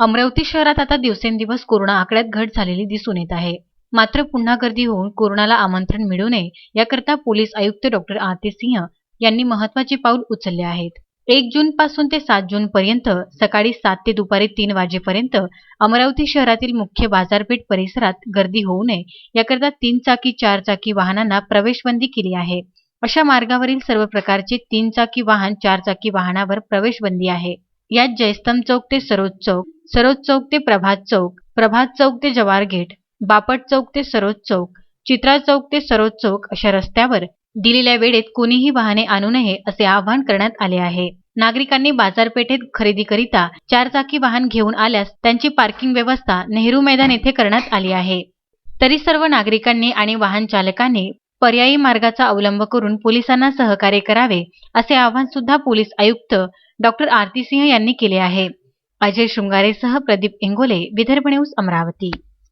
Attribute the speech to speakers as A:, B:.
A: अमरावती शहरात आता दिवसेंदिवस कोरोना आकड्यात घट झालेली दिसून येत आहे. मात्र पुन्हा गर्दी होऊन कोरोनाला आमंत्रण मिळू नये याकरता पोलीस आयुक्त डॉक्टर आरती सिंह यांनी महत्त्वाचे पाऊल उचलले आहेत. एक जून पासून ते सात जून पर्यंत सकाळी सात ते दुपारी तीन वाजेपर्यंत अमरावती शहरातील मुख्य बाजारपेठ परिसरात गर्दी होऊ नये याकरता तीन चाकी चार चाकी वाहनांना प्रवेशबंदी केली आहे. अशा मार्गावरील सर्व प्रकारचे तीन चाकी वाहन चार चाकी वाहनावर प्रवेशबंदी आहे. यात जयस्तंभ चौक ते सरोज चौक सरोज चौक ते प्रभात चौक प्रभात चौक ते जवार गेट बापट चौक ते सरोज चौक चित्रा चौक ते सरोज चौक अशा रस्त्यावर दिलेल्या वेळेत कोणीही वाहने आणू नये असे आवाहन करण्यात आले आहे. नागरिकांनी बाजारपेठेत खरेदीकरिता चारचाकी वाहन घेऊन आल्यास त्यांची पार्किंग व्यवस्था नेहरू मैदान येथे करण्यात आली आहे. तरी सर्व नागरिकांनी आणि वाहन चालकांनी पर्यायी मार्गाचा अवलंब करून पोलिसांना सहकार्य करावे असे आवाहन सुद्धा पोलीस आयुक्त डॉक्टर आरती सिंह यांनी केले आहे. अजय शृंगारेसह प्रदीप इंगोले विदर्भ न्यूज अमरावती.